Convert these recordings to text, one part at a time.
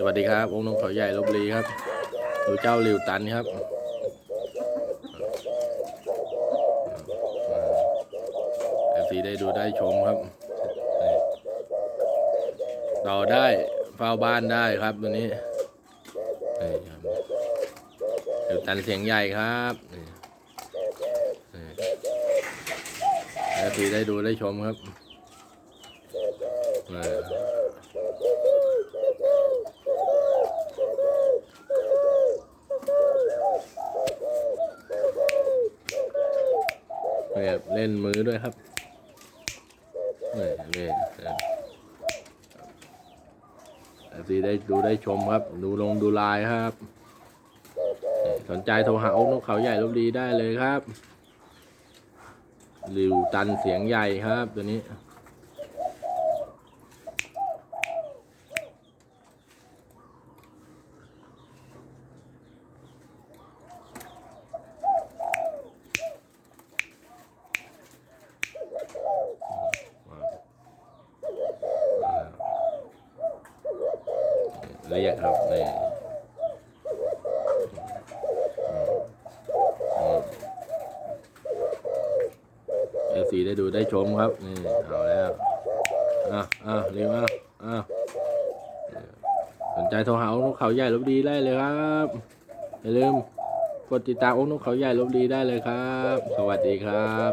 สวัสดีครับ องค์นงเขาใหญ่ลบบุรีครับดูเจ้าหลิวตันครับเอฟซีได้ดูได้ชมครับ ต่อได้เฝ้าบ้านได้ครับตัวนี้หลิวตันเสียงใหญ่ครับเอฟซีได้ดูได้ชมครับ นี่แบบเล่นมือด้วยครับนี่นี่สีได้ดูได้ชมครับ ดูลงดูลายครับ สนใจโทรหาอกนกเขาใหญ่ลบดีได้เลยครับริวตันเสียงใหญ่ครับตัวนี้ ละเอียครับนี่เอฟซีได้ดูได้ชมครับ นี่เอาแล้วอะอะเรียกอะอะสนใจโทรหาองค์นกเขาใหญ่ลบดีได้เลยครับอย่าลืมกดติดตามองค์นกเขาใหญ่ลบดีได้เลยครับ สวัสดีครับ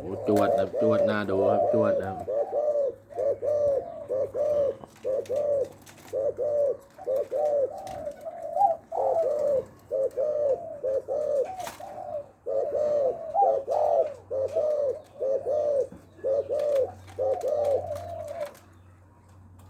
โอ้จวดนะจวดหน้าดูครับจวดนะครับ